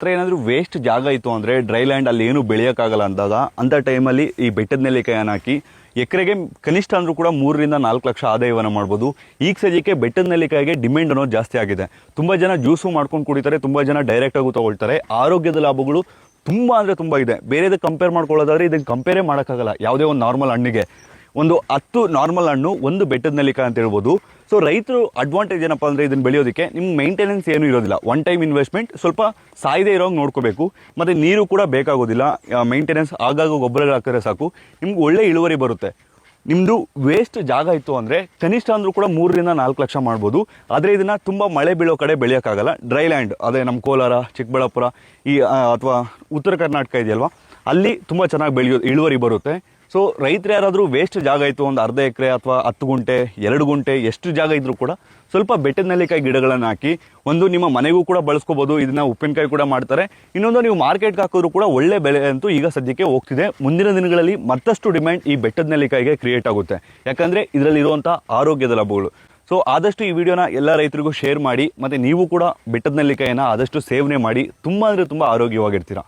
ಹತ್ರ ಏನಾದರೂ ವೇಸ್ಟ್ ಜಾಗ ಇತ್ತು ಅಂದರೆ ಡ್ರೈ ಲ್ಯಾಂಡ್ ಅಲ್ಲಿ ಏನು ಬೆಳೆಯೋಕ್ಕಾಗಲ್ಲ ಅಂದಾಗ ಅಂಥ ಟೈಮಲ್ಲಿ ಈ ಬೆಟ್ಟದ ನೆಲ್ಲಿಕಾಯನ್ನು ಹಾಕಿ ಎಕರೆಗೆ ಕನಿಷ್ಠ ಅಂದರೂ ಕೂಡ ಮೂರರಿಂದ ನಾಲ್ಕು ಲಕ್ಷ ಆದಾಯವನ್ನು ಮಾಡ್ಬೋದು. ಈಗ ಸದ್ಯಕ್ಕೆ ಬೆಟ್ಟದ ನೆಲ್ಲಿಕಾಯಿಗೆ ಡಿಮ್ಯಾಂಡ್ ಅನ್ನೋದು ಜಾಸ್ತಿ ಆಗಿದೆ. ತುಂಬ ಜನ ಜ್ಯೂಸು ಮಾಡ್ಕೊಂಡು ಕುಡಿತಾರೆ, ತುಂಬ ಜನ ಡೈರೆಕ್ಟಾಗೂ ತಗೊಳ್ತಾರೆ. ಆರೋಗ್ಯದ ಲಾಭಗಳು ತುಂಬ ಅಂದರೆ ತುಂಬ ಇದೆ. ಬೇರೆದ ಕಂಪೇರ್ ಮಾಡ್ಕೊಳ್ಳೋದಾದ್ರೆ ಇದನ್ನು ಕಂಪೇರೇ ಮಾಡೋಕ್ಕಾಗಲ್ಲ. ಯಾವುದೇ ಒಂದು ನಾರ್ಮಲ್ ಹಣ್ಣಿಗೆ. ಒಂದು ಹತ್ತು ನಾರ್ಮಲ್ ಹಣ್ಣು ಒಂದು ಬೆಟ್ಟದ ನೆಲ್ಲಿಕಾಯಿ ಅಂತ ಹೇಳ್ಬೋದು. ಸೊ ರೈತರು ಅಡ್ವಾಂಟೇಜ್ ಏನಪ್ಪ ಅಂದರೆ ಇದನ್ನು ಬೆಳೆಯೋದಕ್ಕೆ ನಿಮ್ಗೆ ಮೇಂಟೆನೆನ್ಸ್ ಏನೂ ಇರೋದಿಲ್ಲ. ಒನ್ ಟೈಮ್ ಇನ್ವೆಸ್ಟ್ಮೆಂಟ್ ಸ್ವಲ್ಪ ಸಾಯದೇ ಇರೋಂಗೆ ನೋಡ್ಕೋಬೇಕು. ಮತ್ತು ನೀರು ಕೂಡ ಬೇಕಾಗೋದಿಲ್ಲ. ಮೈಂಟೆನೆನ್ಸ್ ಆಗಾಗ ಗೊಬ್ಬರ ಹಾಕಿದ್ರೆ ಸಾಕು. ನಿಮ್ಗೆ ಒಳ್ಳೆ ಇಳುವರಿ ಬರುತ್ತೆ. ನಿಮ್ಮದು ವೇಸ್ಟ್ ಜಾಗ ಇತ್ತು ಅಂದರೆ ಕನಿಷ್ಠ ಅಂದರೂ ಕೂಡ ಮೂರರಿಂದ ನಾಲ್ಕು ಲಕ್ಷ ಮಾಡ್ಬೋದು. ಆದರೆ ಇದನ್ನು ತುಂಬ ಮಳೆ ಬೀಳೋ ಕಡೆ ಬೆಳೆಯೋಕ್ಕಾಗಲ್ಲ. ಡ್ರೈ ಲ್ಯಾಂಡ್ ಅದೇ ನಮ್ಮ ಕೋಲಾರ, ಚಿಕ್ಕಬಳ್ಳಾಪುರ, ಈ ಅಥವಾ ಉತ್ತರ ಕರ್ನಾಟಕ ಇದೆಯಲ್ವಾ? ಅಲ್ಲಿ ತುಂಬ ಚೆನ್ನಾಗಿ ಬೆಳೆಯೋ ಇಳುವರಿ ಬರುತ್ತೆ. ಸೊ ರೈತರು ಯಾರಾದರೂ ವೇಸ್ಟ್ ಜಾಗ ಇತ್ತು, ಒಂದು ಅರ್ಧ ಎಕರೆ ಅಥವಾ ಹತ್ತು ಗುಂಟೆ, ಎರಡು ಗುಂಟೆ, ಎಷ್ಟು ಜಾಗ ಇದ್ರೂ ಕೂಡ ಸ್ವಲ್ಪ ಬೆಟ್ಟದ ನೆಲ್ಲಿಕಾಯಿ ಗಿಡಗಳನ್ನು ಹಾಕಿ, ಒಂದು ನಿಮ್ಮ ಮನೆಗೂ ಕೂಡ ಬಳಸ್ಕೋಬೋದು, ಇದನ್ನ ಉಪ್ಪಿನಕಾಯಿ ಕೂಡ ಮಾಡ್ತಾರೆ. ಇನ್ನೊಂದು ನೀವು ಮಾರ್ಕೆಟ್ಗೆ ಹಾಕಿದ್ರು ಕೂಡ ಒಳ್ಳೆ ಬೆಲೆ ಅಂತೂ ಈಗ ಸದ್ಯಕ್ಕೆ ಹೋಗ್ತಿದೆ. ಮುಂದಿನ ದಿನಗಳಲ್ಲಿ ಮತ್ತಷ್ಟು ಡಿಮ್ಯಾಂಡ್ ಈ ಬೆಟ್ಟದ ನೆಲ್ಲಿಕಾಯಿಗೆ ಕ್ರಿಯೇಟ್ ಆಗುತ್ತೆ. ಯಾಕಂದರೆ ಇದರಲ್ಲಿರುವಂಥ ಆರೋಗ್ಯದ ಲಾಭಗಳು ಸೊ ಆದಷ್ಟು ಈ ವಿಡಿಯೋನ ಎಲ್ಲ ರೈತರಿಗೂ ಶೇರ್ ಮಾಡಿ, ಮತ್ತು ನೀವು ಕೂಡ ಬೆಟ್ಟದ ನೆಲ್ಲಿಕಾಯಿನ ಆದಷ್ಟು ಸೇವನೆ ಮಾಡಿ, ತುಂಬ ಅಂದರೆ ತುಂಬ ಆರೋಗ್ಯವಾಗಿರ್ತೀರಾ.